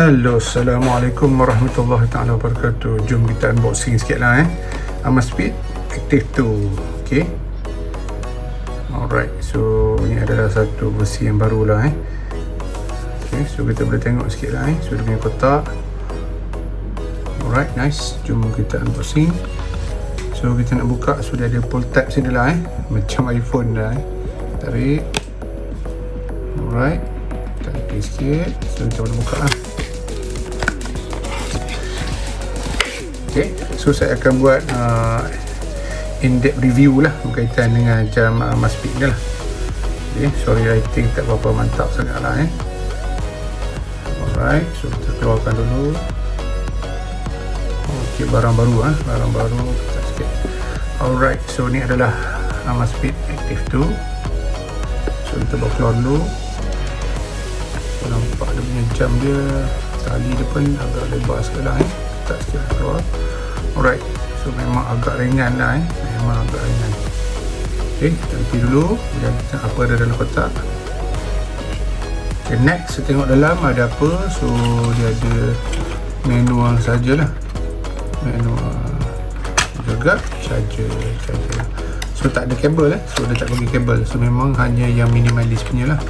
Hello, Assalamualaikum warahmatullahi taala wabarakatuh. Jom kita unboxing sikit lah eh. Amazfit Active 2. Okay. Alright, so ini adalah satu versi yang baru lah eh. Okay, so kita boleh tengok sikit lah eh. So dia punya kotak. Alright, nice. Jom kita unboxing. So kita nak buka, so dia ada pull tab sini lah eh. Macam iPhone dah eh. Tarik. Alright. Tarik sikit. So kita boleh buka lah. Okay, so saya akan buat uh, in-depth review lah berkaitan dengan jam uh, Maspeed ni lah. Okay, sorry writing tak berapa mantap sangat lah eh. Alright, so kita keluarkan dulu. Okay, barang baru ah, barang baru kita sikit. Alright, so ni adalah uh, Maspeed Active 2. So kita bawa keluar dulu. Nampak dia punya jam dia tali dia pun agak lebar sikit lah eh tak sikit keluar. Alright so memang agak ringan lah eh. Memang agak ringan. Ok kita nanti dulu. Dan kita apa ada dalam kotak. Ok next kita tengok dalam ada apa. So dia ada manual sajalah. Manual juga charger charger so tak ada kabel eh. So dia tak bagi kabel. So memang hanya yang minimalis punya lah.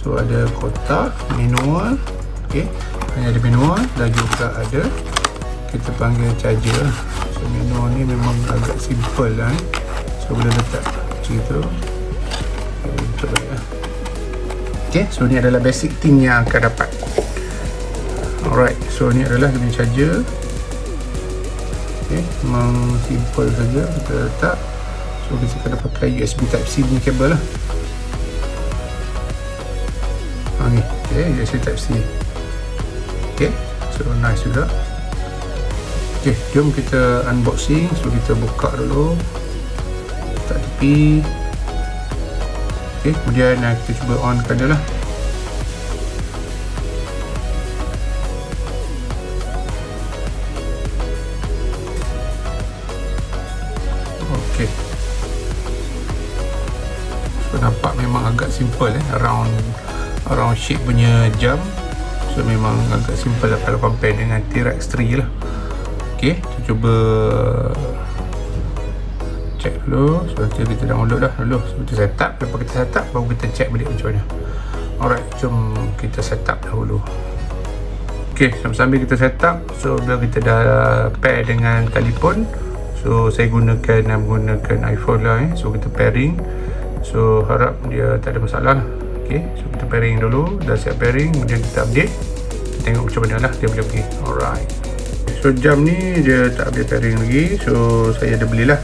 So ada kotak manual ok. Hanya ada manual dan juga ada kita panggil charger so menu ni memang agak simple lah eh. so boleh letak macam untuk lah. ok so ni adalah basic thing yang akan dapat. Alright so ni adalah dia charger. Ok memang simple saja kita letak. So kita kena pakai USB type C punya kabel lah. Ni. Ok USB type C. Ok so nice juga ok jom kita unboxing. So kita buka dulu. Letak tepi. Ok kemudian uh, kita cuba on kan dia lah. Ok so nampak memang agak simple eh. Around around shape punya jam. So memang agak simple lah kalau compare dengan T-Rex 3 lah Okey, kita cuba check dulu. So nanti kita download dah dulu. So kita set up, lepas kita set up baru kita check balik macam mana. Alright, jom kita set up dahulu. Okey, sambil kita set up, so bila kita dah pair dengan telefon, so saya gunakan menggunakan iPhone lah eh. So kita pairing. So harap dia tak ada masalah. Okey, so kita pairing dulu, dah siap pairing, kemudian kita update. Kita tengok macam mana lah dia boleh pergi. Alright. So jam ni dia tak habis pairing lagi. So saya ada belilah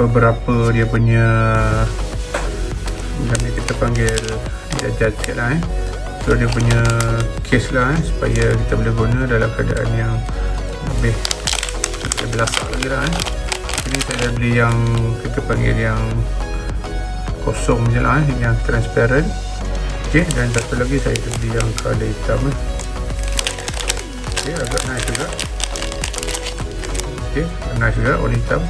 Beberapa dia punya Jam ni kita panggil Dia judge sikit lah eh. So dia punya case lah eh Supaya kita boleh guna dalam keadaan yang Lebih Lebih belasak lagi lah eh. Ini saya dah beli yang Kita panggil yang Kosong je lah eh Yang transparent. Okay dan satu lagi saya beli yang color hitam eh. Okay agak nice juga ok nice juga warna hitam.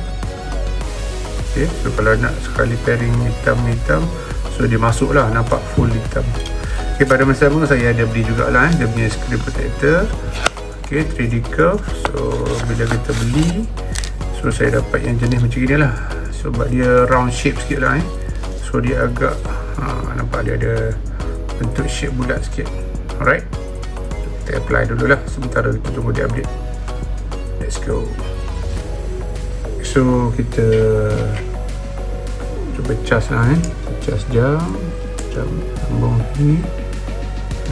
Ok so kalau nak sekali pairing hitam-hitam so dia masuk lah nampak full hitam. Ok pada masa sama saya ada beli jugalah eh. Dia punya screen protector. Ok 3D curve so bila kita beli so saya dapat yang jenis macam ni lah. Sebab dia round shape sikit lah eh. So dia agak ha, nampak dia ada bentuk shape bulat sikit. Alright. Kita apply dulu lah sementara kita tunggu dia update. Let's go so kita cuba cas lah eh. Cas jam jam sambung ni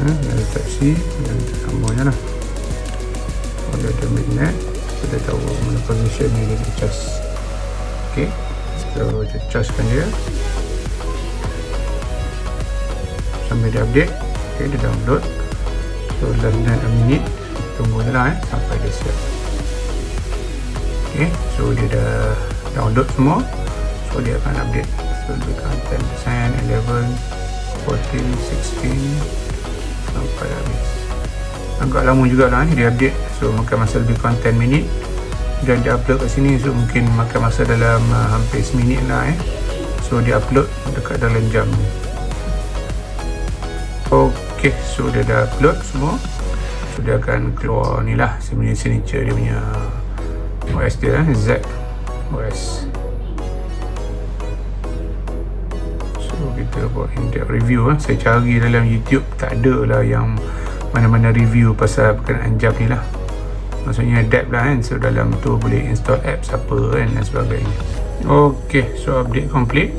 eh, ada C dan kita sambungnya lah. Kalau ada magnet. Kita tahu mana position ni dia cas ok so kita caskan dia. Sambil dia update. Ok dia download. So than a minute. Tunggu je lah eh sampai dia siap okay, so dia dah download semua. So dia akan update. So dia akan 10%, 11, 14, 16 sampai habis. Agak lama juga lah eh, dia update. So makan masa lebih kurang 10 minit. Dan dia upload kat sini so mungkin makan masa dalam uh, hampir seminit lah eh. So dia upload dekat dalam jam. Ni ok so dia dah upload semua. So dia akan keluar ni lah signature dia punya OS dia eh, Z OS so kita buat in-depth review eh. saya cari dalam YouTube tak ada lah yang mana-mana review pasal berkenaan jam ni lah. Maksudnya adapt lah kan? So dalam tu boleh install apps apa kan? Dan sebagainya. Ok so update complete.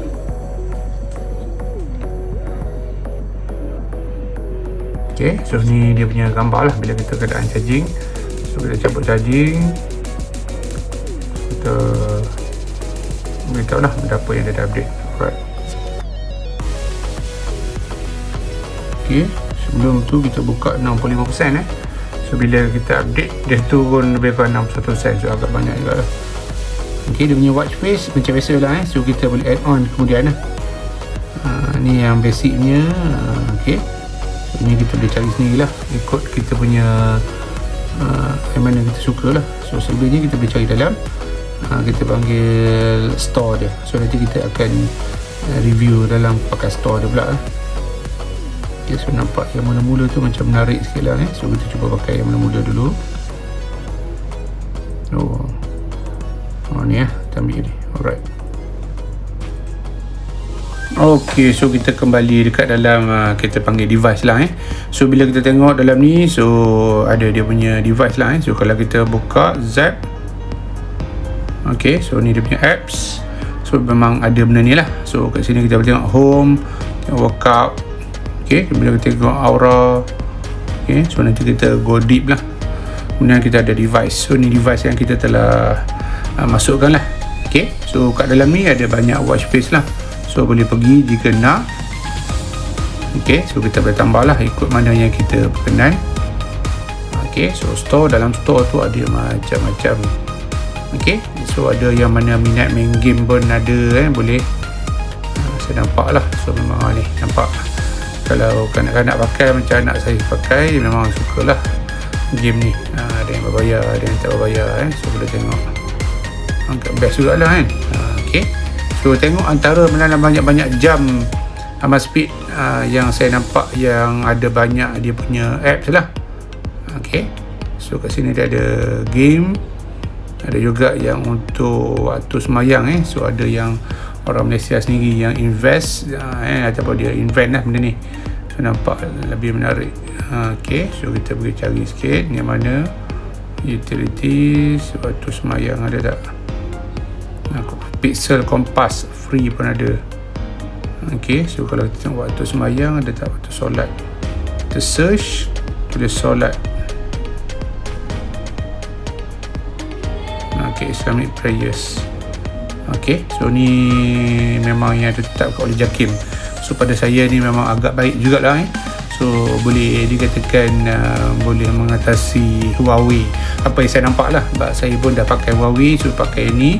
Ok so ni dia punya gambar lah bila kita keadaan charging. So kita cabut charging kita beritahu lah berapa yang dia dah update. Right. ok sebelum tu kita buka 65% eh. So bila kita update dia turun lebih kurang 61% so agak banyak juga lah. Ok dia punya watch face macam biasa lah eh. So kita boleh add on kemudian lah uh, ni yang basicnya uh, ok ini kita boleh cari sendiri lah ikut kita punya uh, yang mana kita suka lah. So selebihnya kita boleh cari dalam uh, kita panggil store dia so nanti kita akan uh, review dalam pakai store dia pula lah okay, so nampak yang mula-mula tu macam menarik sikit lah eh. so kita cuba pakai yang mula-mula dulu oh, oh ni lah kita ambil ni alright Okey, so kita kembali dekat dalam uh, kita panggil device lah eh. So bila kita tengok dalam ni, so ada dia punya device lah eh. So kalau kita buka Zap. Okey, so ni dia punya apps. So memang ada benda ni lah. So kat sini kita boleh tengok home, tengok workout. Okey, bila kita tengok aura. Okey, so nanti kita go deep lah. Kemudian kita ada device. So ni device yang kita telah uh, masukkan lah. Okey, so kat dalam ni ada banyak watch face lah so boleh pergi jika nak ok so kita boleh tambah lah ikut mana yang kita berkenan ok so store dalam store tu ada macam-macam ok so ada yang mana minat main game pun ada eh boleh. Uh, saya nampak lah so memang ni nampak. Kalau kanak-kanak pakai macam anak saya pakai memang suka lah game ni. Uh, ada yang berbayar ada yang tak berbayar eh. So boleh tengok. Angkat best jugalah kan. Uh, ok So tengok antara mana banyak-banyak jam Amat Speed uh, yang saya nampak yang ada banyak dia punya apps lah. Okay. So kat sini dia ada game. Ada juga yang untuk waktu semayang eh. So ada yang orang Malaysia sendiri yang invest uh, eh ataupun dia invent lah benda ni. So nampak lebih menarik. Uh, okay. So kita pergi cari sikit yang mana utilities waktu semayang ada tak? pixel kompas free pun ada ok so kalau kita tengok waktu semayang ada tak waktu solat kita search tulis solat ok islamic prayers. Ok so ni memang yang ditetapkan oleh Jakim. So pada saya ni memang agak baik jugalah eh. So boleh dikatakan uh, boleh mengatasi Huawei. Apa yang saya nampak lah sebab saya pun dah pakai Huawei so pakai ni.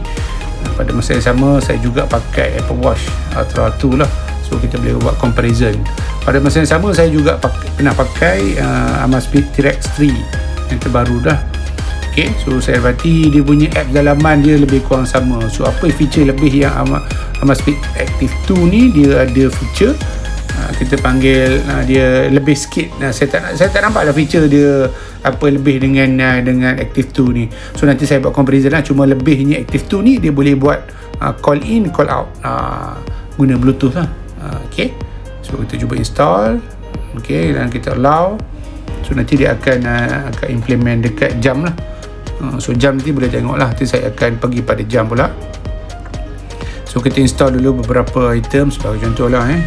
Pada masa yang sama saya juga pakai Apple Watch Ultra 2 lah. So kita boleh buat comparison. Pada masa yang sama saya juga pakai, pernah pakai uh, Amazfit T-Rex 3 yang terbaru dah ok so saya berarti dia punya app dalaman dia lebih kurang sama. So apa feature lebih yang Amazfit Active 2 ni dia ada feature. Uh, kita panggil uh, dia lebih sikit. Uh, saya tak saya tak nampak ada feature dia apa lebih dengan uh, dengan Active 2 ni. So nanti saya buat comparison lah. Cuma lebihnya Active 2 ni dia boleh buat uh, call in call out. Uh, guna bluetooth lah. Uh, ok so kita cuba install. Ok dan kita allow. So nanti dia akan uh, akan implement dekat jam lah so jam nanti boleh tengok lah nanti saya akan pergi pada jam pula. So kita install dulu beberapa item sebagai contoh lah eh.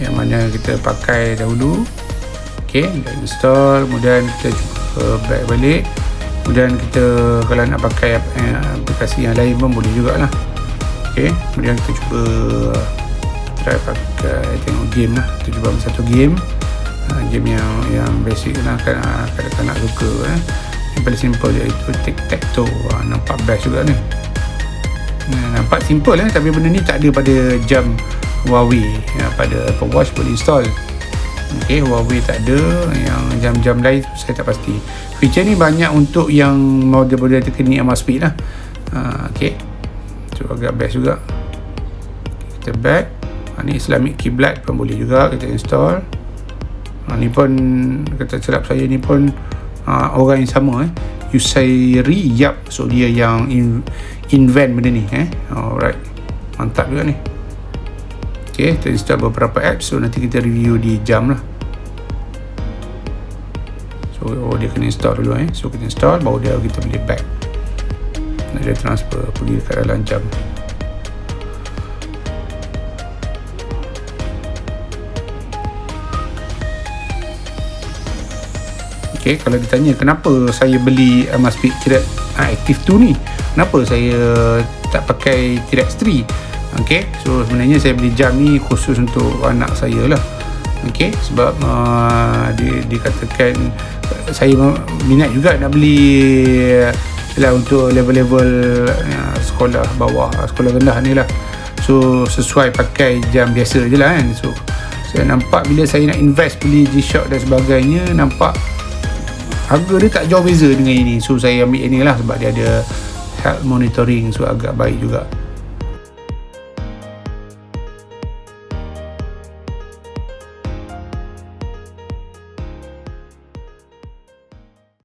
Yang mana kita pakai dahulu. Ok kita install. Kemudian kita cuba back balik. Kemudian kita kalau nak pakai eh, aplikasi yang lain pun boleh jugalah. Ok kemudian kita cuba try pakai tengok game lah. Kita cuba satu game. Uh, game yang yang basic lah kan uh, kadang-kadang suka eh. Yang paling simple iaitu tic tac toe uh, nampak best juga ni. Nampak simple eh tapi benda ni tak ada pada jam Huawei. Ya, pada Apple Watch boleh install. Okay, Huawei tak ada. Yang jam-jam lain saya tak pasti. Feature ni banyak untuk yang model-model teknik amat speed lah. Uh, ok so agak best juga. Kita back. Uh, ni Islamic Keyblade pun boleh juga kita install. Uh, ni pun kata celap saya ni pun uh, orang yang sama eh. Yusairi Yap so dia yang in, invent benda ni eh. Alright. Mantap juga ni. Ok kita install beberapa apps. So nanti kita review di jam lah. So oh, dia kena install dulu eh. So kita install baru dia kita boleh back. Nak dia transfer pergi ke dalam jam Okay, kalau ditanya kenapa saya beli Amazfit T-Rex uh, Active 2 ni? Kenapa saya tak pakai T-Rex 3 okay, so sebenarnya saya beli jam ni khusus untuk anak saya lah. Okay, sebab uh, dia, dikatakan saya minat juga nak beli lah untuk level-level uh, sekolah bawah sekolah rendah ni lah. So sesuai pakai jam biasa je lah kan. So saya nampak bila saya nak invest beli G-Shock dan sebagainya nampak harga dia tak jauh beza dengan ini. So saya ambil ini lah sebab dia ada health monitoring so agak baik juga